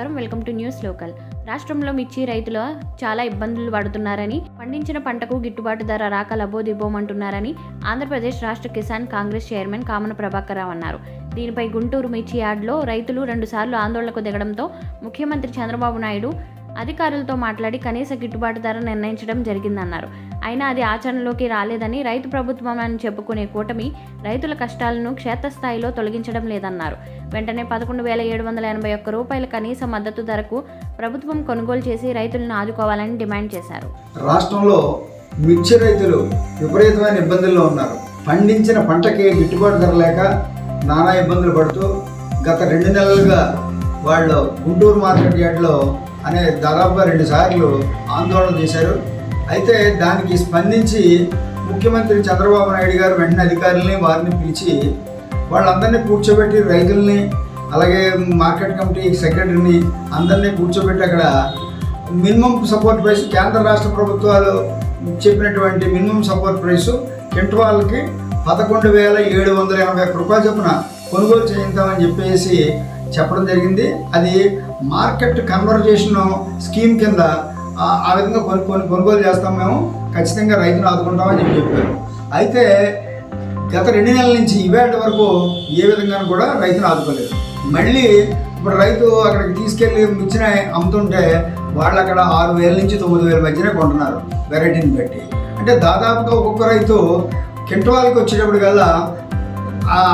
News local. రాష్ట్రంలో మిర్చి రైతులు చాలా ఇబ్బందులు పడుతున్నారని పండించిన పంటకు గిట్టుబాటు ధర రాక లబోదిబోమంటున్నారని ఆంధ్రప్రదేశ్ రాష్ట్ర కిసాన్ కాంగ్రెస్ చైర్మన్ కామన ప్రభాకర్ రావు అన్నారు. దీనిపై గుంటూరు మిర్చి యార్డ్లో రైతులు రెండుసార్లు ఆందోళనకు దిగడంతో ముఖ్యమంత్రి చంద్రబాబు నాయుడు అధికారులతో మాట్లాడి కనీస గిట్టుబాటు ధర నిర్ణయించడం జరిగిందన్నారు. అయినా అది ఆచరణలోకి రాలేదని రైతు ప్రభుత్వం అని చెప్పుకునే కూటమి రైతుల కష్టాలను క్షేత్రస్థాయిలో తొలగించడం లేదన్నారు. వెంటనే పదకొండు వేల ఏడు వందల ఎనభై ఒక్క రూపాయల కనీస మద్దతు ధరకు ప్రభుత్వం కొనుగోలు చేసి రైతులను ఆదుకోవాలని డిమాండ్ చేశారు. రాష్ట్రంలో మిర్చి రైతులు విపరీతమైన ఇబ్బందుల్లో ఉన్నారు. పండించిన పంటకి గిట్టుబాటు ధర లేక నానా ఇబ్బందులు పడుతూ గత రెండు నెలలుగా వాళ్ళు గుంటూరు మార్కెట్ యార్డ్లో అనే దాదాపుగా రెండు సార్లు ఆందోళన చేశారు. అయితే దానికి స్పందించి ముఖ్యమంత్రి చంద్రబాబు నాయుడు గారు వెంటనే అధికారుల్ని వారిని పిలిచి వాళ్ళందరినీ కూర్చోబెట్టి రైతుల్ని అలాగే మార్కెట్ కమిటీ సెక్రటరీని అందరినీ కూర్చోబెట్టి అక్కడ మినిమం సపోర్ట్ ప్రైస్ కేంద్ర రాష్ట్ర ప్రభుత్వాలు చెప్పినటువంటి మినిమం సపోర్ట్ ప్రైస్ కింటవాళ్ళకి పదకొండు వేల ఏడు వందల ఎనభై ఒక్క రూపాయలు చొప్పున కొనుగోలు చేయించామని చెప్పేసి చెప్పడం జరిగింది. అది మార్కెట్ కన్వర్జేషన్ స్కీమ్ కింద ఆ- విధంగా కొను కొను కొనుగోలు చేస్తాం మేము. ఖచ్చితంగా రైతును ఆదుకుంటామని చెప్పి చెప్పారు. అయితే గత రెండు నెలల నుంచి ఇవేటి వరకు ఏ విధంగా కూడా రైతును ఆదుకోలేదు. మళ్ళీ ఇప్పుడు రైతు అక్కడికి తీసుకెళ్ళి మిచ్చిన అమ్ముతుంటే వాళ్ళు అక్కడ ఆరు వేల నుంచి తొమ్మిది వేల మధ్యనే కొంటున్నారు వెరైటీని బట్టి. అంటే దాదాపుగా ఒక్కొక్క రైతు కింటవాళ్ళకి వచ్చేటప్పుడు కల్లా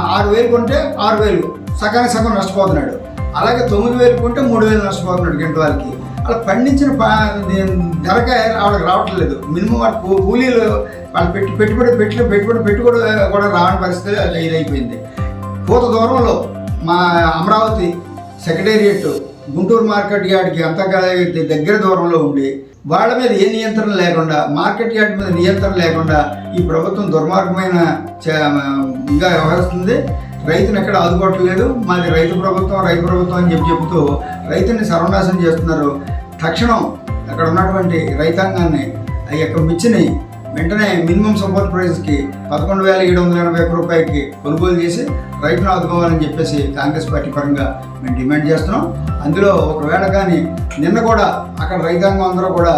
ఆరు వేలు కొంటే ఆరు వేలు సగానికి సగం నష్టపోతున్నాడు. అలాగే తొమ్మిది వేలు కొంటే మూడు వేలు నష్టపోతున్నాడు కింటవాళ్ళకి అలా పండించిన ప- దీని ధరకే వాళ్ళకి రావట్లేదు. మినిమం వాళ్ళ కూలీలు వాళ్ళు పెట్టి పెట్టుబడి పెట్టి పెట్టుబడి పెట్టుబడి కూడా రావని పరిస్థితి ఇదైపోయింది కోత దూరంలో మా అమరావతి సెక్రటేరియట్ గుంటూరు మార్కెట్ యార్డ్కి అంతా దగ్గర దూరంలో ఉండి వాళ్ళ మీద ఏ నియంత్రణ లేకుండా మార్కెట్ యార్డ్ మీద నియంత్రణ లేకుండా ఈ ప్రభుత్వం దుర్మార్గమైన చ- ఇంకా వ్యవహరిస్తుంది. రైతును ఎక్కడ ఆదుకోవట్లేదు మాది రైతు ప్రభుత్వం రైతు ప్రభుత్వం అని చెప్పి చెబుతూ రైతుని సర్వనాశనం చేస్తున్నారు. తక్షణం అక్కడ ఉన్నటువంటి రైతాంగాన్ని ఆ యొక్క మిర్చిని వెంటనే మినిమం సపోర్ట్ ప్రైస్కి పదకొండు వేల ఏడు వందల ఎనభై ఒక్క రూపాయలకి కొనుగోలు చేసి రైతును ఆదుకోవాలని చెప్పేసి కాంగ్రెస్ పార్టీ పరంగా మేము డిమాండ్ చేస్తున్నాం. అందులో ఒకవేళ కానీ నిన్న కూడా అక్కడ రైతాంగం అందరూ కూడా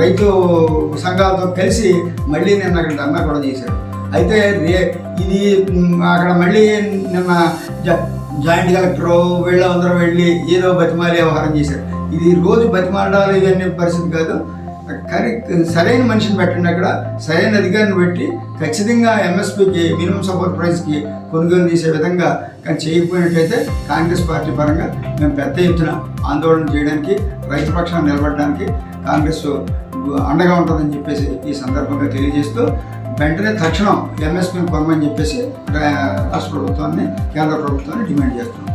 రైతు సంఘాలతో కలిసి మళ్ళీ నిన్న అక్కడ ధర్నా కూడా చేశారు. అయితే రే ఇది అక్కడ మళ్ళీ నిన్న జ జాయింట్ కలెక్టర్ వీళ్ళందరూ వెళ్ళి ఏదో బతిమాలి వ్యవహారం చేశారు. ఇది రోజు బతిమాలాలి ఇవన్నీ పరిస్థితి కాదు. కానీ సరైన మనిషిని పెట్టండి అక్కడ సరైన అధికారిని పెట్టి ఖచ్చితంగా ఎంఎస్పీకి మినిమం సపోర్ట్ ప్రైస్కి కొనుగోలు చేసే విధంగా కానీ చేయకపోయినట్టయితే కాంగ్రెస్ పార్టీ పరంగా మేము పెద్ద ఎత్తున ఆందోళన చేయడానికి రైతు పక్షాన్ని నిలబడడానికి కాంగ్రెస్ అండగా ఉంటుందని చెప్పేసి ఈ సందర్భంగా తెలియజేస్తూ వెంటనే తక్షణం ఎంఎస్పీని కొనమని చెప్పేసి రాష్ట్ర ప్రభుత్వాన్ని కేంద్ర ప్రభుత్వాన్ని డిమాండ్ చేస్తున్నాం.